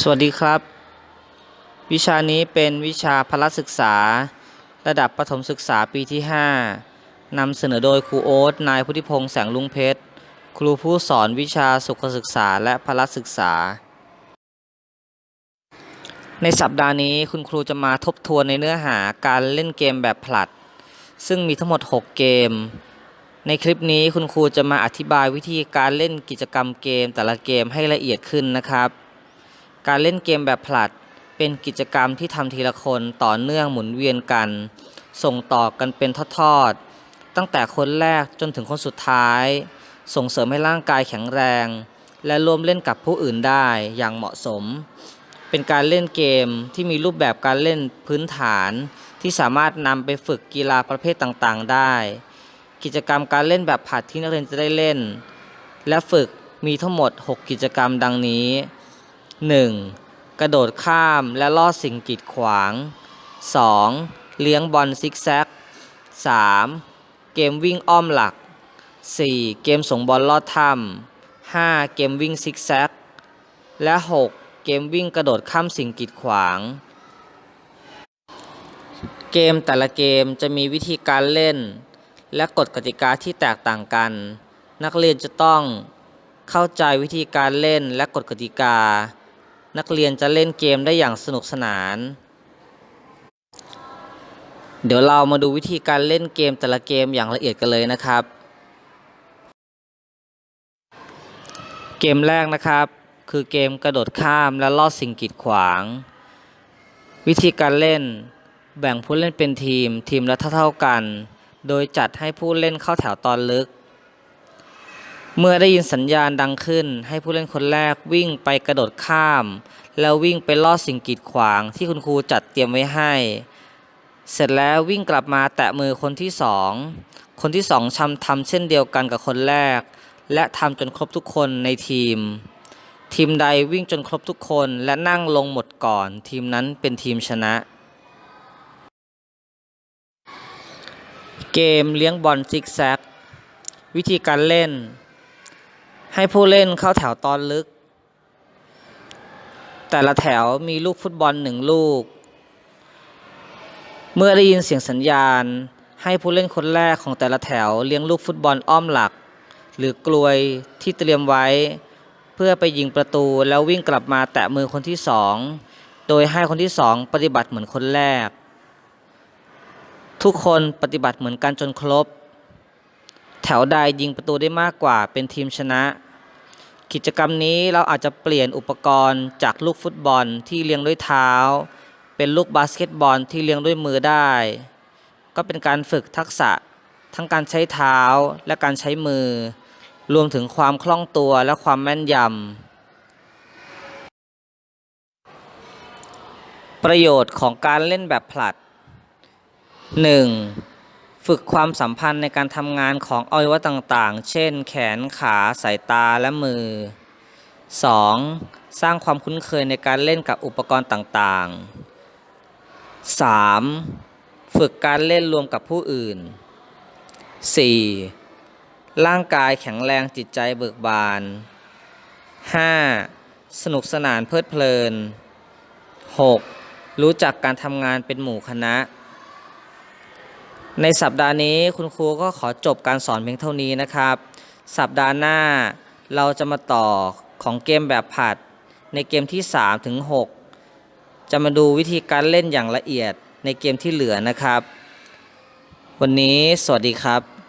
สวัสดีครับ วิชานี้เป็นวิชาพละศึกษา ระดับประถมศึกษาปีที่ 5นำเสนอโดยครูโอ๊ตนายพุทธิพงษ์แสงลุงเพชร ครูผู้สอนวิชาสุขศึกษาและพละศึกษา ในสัปดาห์นี้คุณครูจะมาทบทวนในเนื้อหาการเล่นเกมแบบผลัด ซึ่งมีทั้งหมด 6 เกม ในคลิปนี้คุณครูจะมาอธิบายวิธีการเล่นกิจกรรมเกมแต่ละเกมให้ละเอียดขึ้นนะครับ การเล่นเกมแบบผลัด เป็นกิจกรรมที่ทำทีละคนต่อเนื่องหมุนเวียนกัน ส่งต่อกันเป็นทอดๆ ตั้งแต่คนแรกจนถึงคนสุดท้าย ส่งเสริมให้ร่างกายแข็งแรง และร่วมเล่นกับผู้อื่นได้อย่างเหมาะสม เป็นการเล่นเกมที่มีรูปแบบการเล่นพื้นฐานที่สามารถนำไปฝึกกีฬาประเภทต่างๆ ได้ กิจกรรมการเล่นแบบผัดที่นักเรียนจะได้เล่น และฝึกมีทั้งหมด 6 กิจกรรมดังนี้ 1. กระโดดข้ามและลอดสิ่งกีดขวาง 2. เลี้ยงบอลซิกแซก 3. เกมวิ่งอ้อมหลัก 4. เกมส่งบอลลอดถ้ำ 5. เกมวิ่งซิกแซก และ 6. เกมวิ่งกระโดดข้ามสิ่งกีดขวาง เกมแต่ละเกมจะมีวิธีการเล่น และกฎกติกาที่แตกต่างกัน นักเรียนจะต้องเข้าใจวิธีการเล่นและกฎกติกา นักเรียนจะเล่นเกมได้อย่างสนุกสนาน เดี๋ยวเรามาดูวิธีการเล่นเกมแต่ละเกมอย่างละเอียดกันเลยนะครับ เกมแรกนะครับ คือเกมกระโดดข้ามและลอดสิ่งกีดขวาง วิธีการเล่นแบ่งผู้เล่นเป็นทีมทีมละเท่าๆกัน โดยจัดให้ผู้เล่นเข้าแถวตอนลึก เมื่อได้ยินสัญญาณดังขึ้น ให้ผู้เล่นคนแรกวิ่งไปกระโดดข้าม แล้ววิ่งไปลอดสิ่งกีดขวางที่คุณครูจัดเตรียมไว้ให้ เสร็จแล้ววิ่งกลับมาแตะมือคนที่สองคนที่สองชำทำเช่นเดียวกันกับคนแรก และทำจนครบทุกคนในทีม ทีมใดวิ่งจนครบทุกคนและนั่งลงหมดก่อน ทีมนั้นเป็นทีมชนะ เกมเลี้ยงบอลซิกแซกวิธีการเล่น ให้ผู้เล่นเข้าแถวตอนลึก แต่ละแถวมีลูกฟุตบอลหนึ่งลูก เมื่อได้ยินเสียงสัญญาณ ให้ผู้เล่นคนแรกของแต่ละแถวเลี้ยงลูกฟุตบอลอ้อมหลัก หรือกลวยที่เตรียมไว้ เพื่อไปยิงประตูแล้ววิ่งกลับมาแตะมือคนที่สอง โดยให้คนที่สองปฏิบัติเหมือนคนแรก ทุกคนปฏิบัติเหมือนกันจนครบ แถวใดยิงประตูได้มากกว่าเป็นทีมชนะ กิจกรรมนี้เราอาจจะเปลี่ยนอุปกรณ์จากลูกฟุตบอลที่เลี้ยงด้วยเท้า เป็นลูกบาสเกตบอลที่เลี้ยงด้วยมือได้ ก็เป็นการฝึกทักษะทั้งการใช้เท้าและการใช้มือ รวมถึงความคล่องตัวและความแม่นยำ ประโยชน์ของการเล่นแบบผลัด 1. ฝึกความสัมพันธ์ในการทำงานของอวัยวะต่างๆ เช่น แขน ขา สายตา และมือ 2. สร้างความคุ้นเคยในการเล่นกับอุปกรณ์ต่างๆ 3. ฝึกการเล่นรวมกับผู้อื่น 4. ร่างกายแข็งแรงจิตใจเบิกบาน 5. สนุกสนานเพลิดเพลิน 6. รู้จักการทำงานเป็นหมู่คณะ ในสัปดาห์นี้คุณครูก็ขอจบการสอนเพียงเท่านี้นะครับ สัปดาห์หน้าเราจะมาต่อของเกมแบบผัด ในเกมที่ 3 ถึง 6 จะมาดูวิธีการเล่นอย่างละเอียดในเกมที่เหลือนะครับ วันนี้สวัสดีครับ